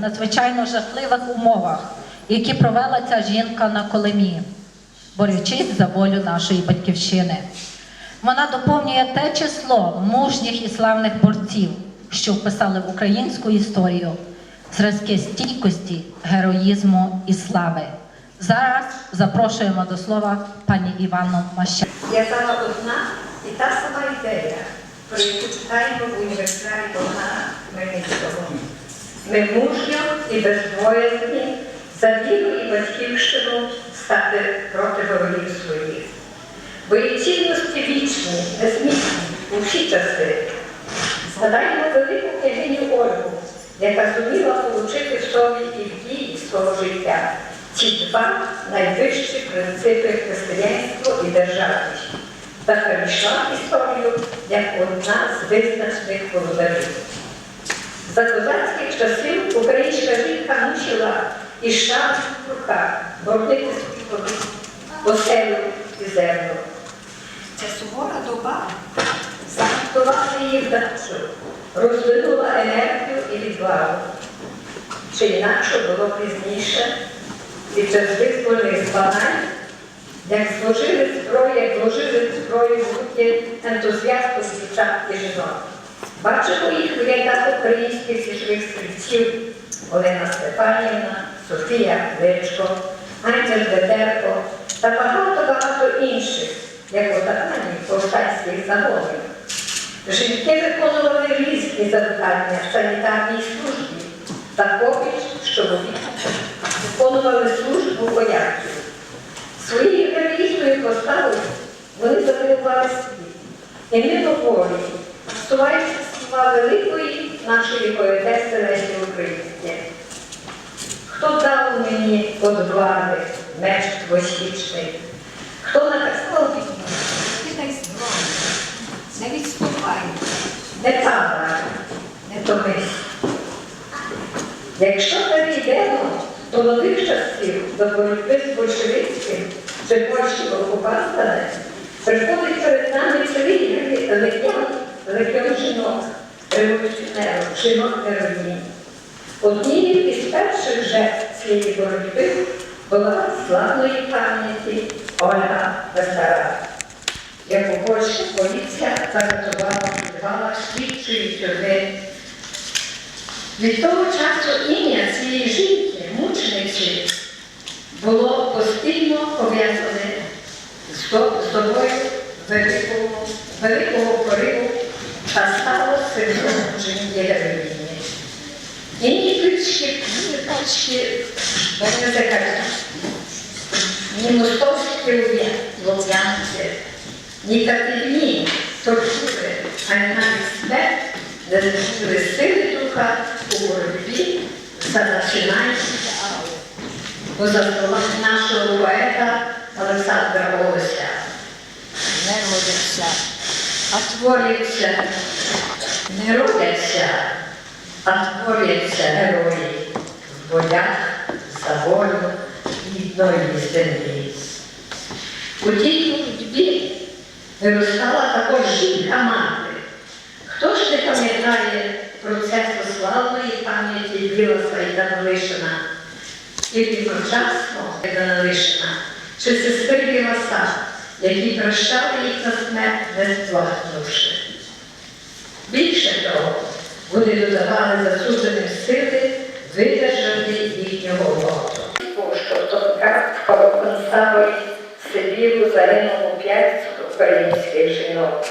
надзвичайно жахливих умовах, які провела ця жінка на Колимі, борючись за волю нашої батьківщини. Вона доповнює те число мужніх і славних борців, що вписали в українську історію зразки стійкості, героїзму і слави. Зараз запрошуємо до слова пані Іванну Маща. Я стала одна і та сама ідея, про яку читаємо в університеті Богдана Хмельницького. Ми мужньо і безбоязні за віру і батьківщину стати проти ворогів своїх. Бо її цінності вічні, незмінні у всі часи. Згадаємо велику княгиню Ольгу, яка зуміла получити в собі і в дії свого життя ці два найвищі принципи християнство і державність та перейшла історію як одна з визначних володарів. За козацьких часів українська жінка мусила і шаб в руках боронити свій оселю і землю. Ця сувора доба загартувала її вдачу, розвинула енергію і відвагу. Чи інакше було пізніше, під час визвольних змагань, як зложили зброю, як вложили зброю в руки ентузіастів дівчат і жінок. Бачимо їх в рядах українських січових стрільців Олена Степанівна, Софія Кличко, Антя Ведерко та багато-багато інших, як отамані повстанських загонів. Жінки виконували різні завдання в санітарній службі та побіч, чоловіки виконували службу вояків. Своєю героїчною поставою вони завоювали світ. І мимоволі, стуваючи слова великої нашої поетеси Лесі Українське. Хто дав мені влади меч двосвічний? Хто наказав мені? Кидай зброю, не відступай, не падай, не томись. Якщо перейдемо до нових часів, до боротьби з большевицьким чи польським окупантами, приходить перед нами цілий легіон, легіон жінок, революціонерів, жінок героїнь. Однією із перших жертв цієї боротьби була славної пам'яті Ольга Бендера, яку польська поліція заготувала в підвалах слідчої тюрми від того часу ім'я цієї жінки, мучениці, було постійно пов'язане з тобою великого, великого пориву та стало символом жінки героїні. І ні пічки, ні пачки, вони не кажуть, ні мостовські лов'янці, ні катівні, тортури, а смерть не знищили сили духа у боротьбі за за словами нашого поета Олександра Голося не родяться, а творяться, не родяться, а творяться герої в боях за волю рідної землі. У тій боротьбі виростала також жінка-мати. Хто ж не пам'ятає процесу славної пам'яті Білоса і Данилишина, тільки прочасно Данилишина, чи сестри Білоса, які прощали їх на смерть, не сплакнувши. Більше того, вони додавали засудженим сили видержати їхнього лоту. Що в Сибіру загинуло п'ять українських жінок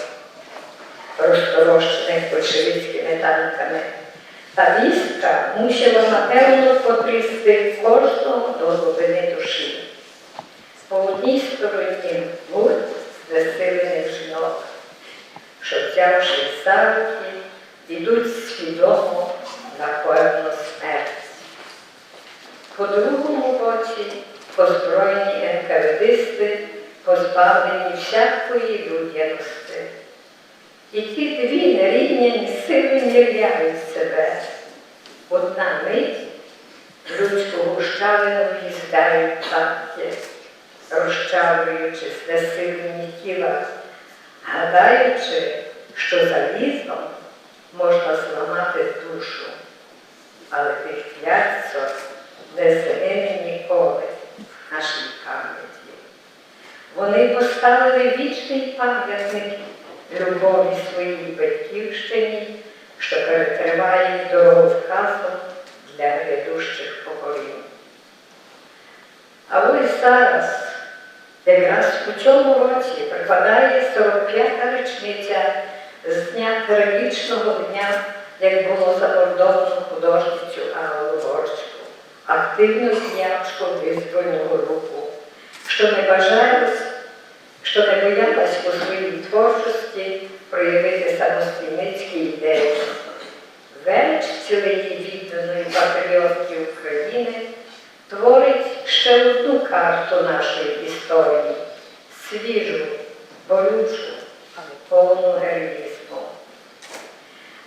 розторощених большевицькими танками. Та вістка мусила напевно потрясти кожного до глибини душі. По одній стороні гурт знесилених жінок, що за йдуть свідомо на певну смерть. По другому боці позброєні НКВДисти, позбавлені всякої людяності. І ті дві нерівняні сили міряють себе. Одна мить людську гущавину в'їздають танки, розчавлюючи знесилені тіла, гадаючи, що залізом можна зламати душу. але тих п'ять не загине ніколи нашій пам'яті. Вони поставили вічний пам'ятник любові своїй батьківщині, що перетриває дороговказом для грядущих поколінь. А ось зараз, якраз у цьому році, припадає 45-та річниця з дня трагічного дня, як було замордовано художницю Аллу Горську, активну діячку визвольного руху, що не бажалась, що не боялась у своїй творчості проявити самостійницькі ідеї. Велич цієї відданої патріотки України творить ще одну карту нашої історії, свіжу, болючу, повну героїзму.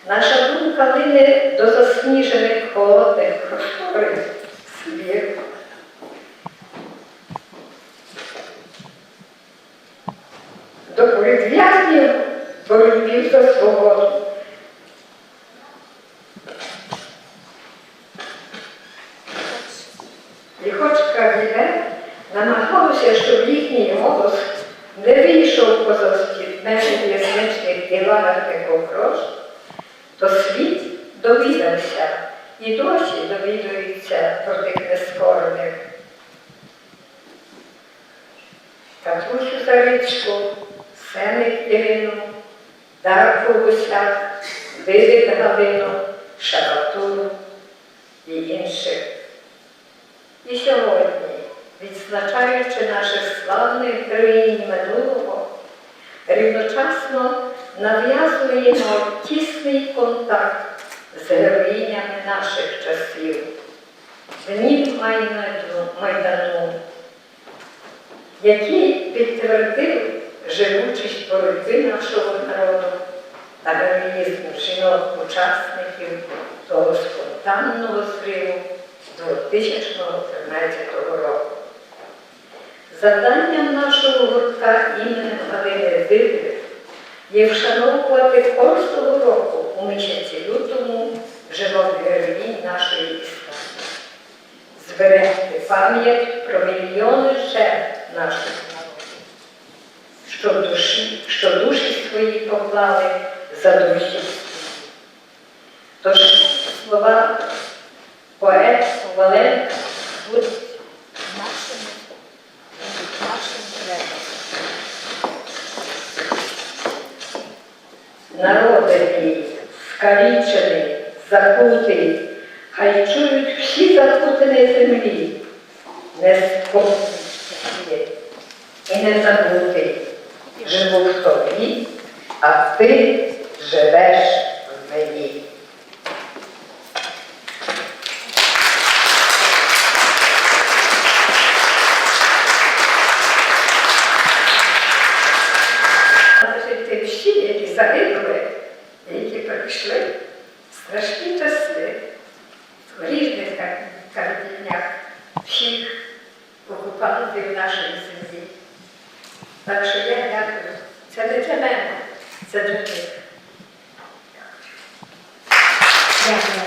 Наша думка лине до засніжених холодних просторів світу. До політв'язнів боротьбів за свободу. І хоч кабінет намагалося, щоб їхній голос не вийшов поза межі в'язничних і лагерних окрож, то світ довідався і досі довідується про тих нескорених. Катрусю Зарицьку, Сеник Ірину, Дарку Гусяк, Дивик Галину, Шабатуру і інших. І сьогодні, відзначаючи наших славних героїнь минулого, рівночасно нав'язуємо тісний контакт з героїнями наших часів, днів Майдану, які підтвердили живучість боротьби нашого народу та героїзм жінок-учасників того спонтанного зриву 2013 року. Завданням нашого гуртка імені Галини Дивник є вшановувати кожного року у місяці лютому живот героїнь нашої історії зберегти пам'ять про мільйони жертв наших народів, що душі, що душі свої поклали за душі. Тож слова поет Валенка будуть Народи мій, скалічений, закутий, хай чують всі закутані землі, не скопні і не забутий. Живу в тобі, а ти живеш в мені. Ті всі, які загинули, які пройшли страшні часи в різних кар- картинях всіх окупантів нашої землі. Так що я дякую. Це не для мене, це для них. Дякую.